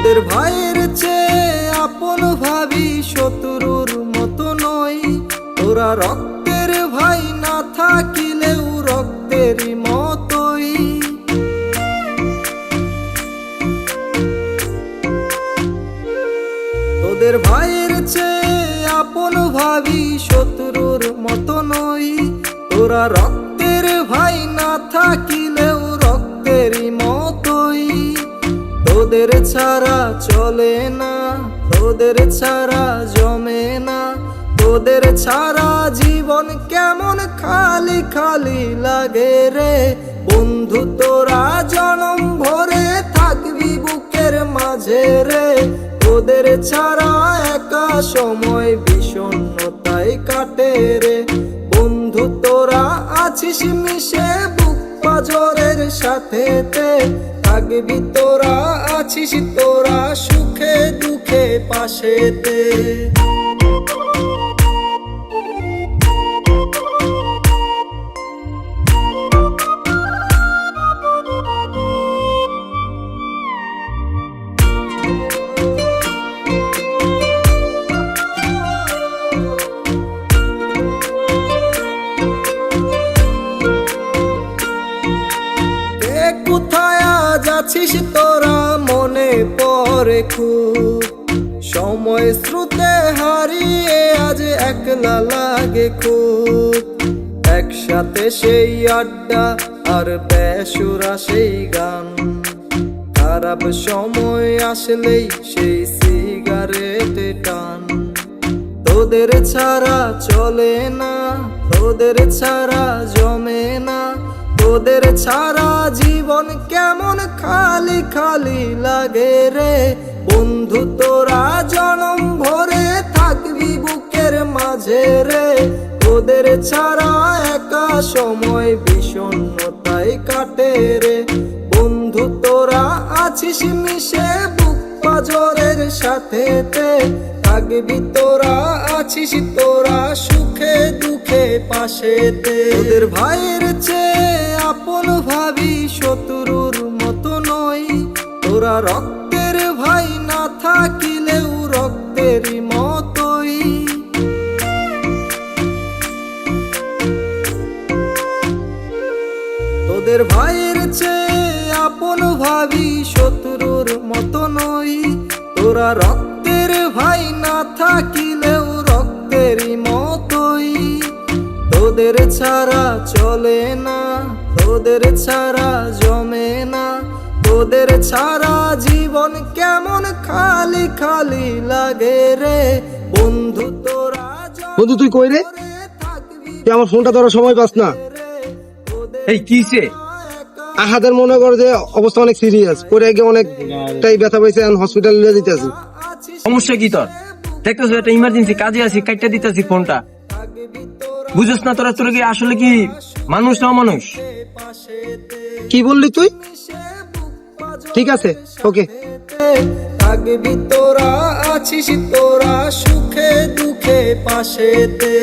ভাইয়ের চেয়ে আপন ভাবি শত্রুর মতো নই। তোরা রক্তের ভাই না থাকিলেও রক্তেরই মতোই। তোদের ভাইয়ের চেয়ে আপন ভাবি শত্রুর মতো নই। তোরা রক্তের ভাই না থাকিলেও তোদের ছাড়া চলে না, তোদের ছাড়া জমে না, তোদের ছাড়া জীবন কেমন খালি খালি লাগে রে। বন্ধু, তোরা জনম ভরে থাকবি বুকের মাঝে রে। তোদের ছাড়া একা সময় বিষণ্ণতায় কাটে রে। বন্ধু, তোরা আছিস মিশে বুক পাজরের সাথে থাকবি তোরা আছিস তোরা সুখে দুঃখে পাশেতে। আছিস তোরা, মনে পড়ে খুব। সময় স্রোতে হারিয়ে আজ একলা লাগে খুব। একসাথে সেই আড্ডা আর বেসুরা সেই গান। খারাপ সময় আসলেই সেই সিগারেট টান। তোদের ছাড়া চলে না, তোদের ছাড়া জমে না। তোদের ছাড়া জীবন কেমন খালি খালি লাগে রে? বন্ধু, তোরা জনম ভরে থাকবি বুকের মাঝে রে। তোদের ছাড়া একা সময় বিষণ্ণতায় কাটে রে। বন্ধু, তোরা আছিস মিশে বুক পাজরের সাথে থাকবি, তোরা আছিস, তোরা সুখে দুঃখে পাশেতে। তোদের ভাইয়ের চেয়ে আপন ভাবি শত্রুর মতো নই। তোরা রক্তের ভাই না থাকিলেও রক্তেরই মতোই। তোদের ভাইয়ের চেয়ে আপন ভাবি শত্রুর মতো নই। তোরা রক্তের ভাই না থাকিলেও রক্তেরই মতোই তোদের ছাড়া চলে না তোদের ছাড়া জমে না। তোদের ছাড়া জীবন কেমন খালি খালি লাগে রে। বন্ধু তোরা বন্ধু, তুই কই রে? তুই আমার ফোনটা ধরার সময় পাস না। এই কিসে আহাদের মনে কর যে অবস্থা অনেক সিরিয়াস পরে গিয়ে অনেকটাই ব্যথা পাইছে এখন হসপিটাল নিয়ে যেতে আছি। সমস্যা কি তোর? দেখতেছো একটা ইমার্জেন্সি কাজে আছি কাটটা দিতেছি ফোনটা। বুঝছ না তোরা তোরা কি আসলে কি মানুষ না মানুষ কি বললি তুই? ঠিক আছে ওকে। থাকবি তোরা আছিস তোরা সুখে দুঃখে পাশেতে।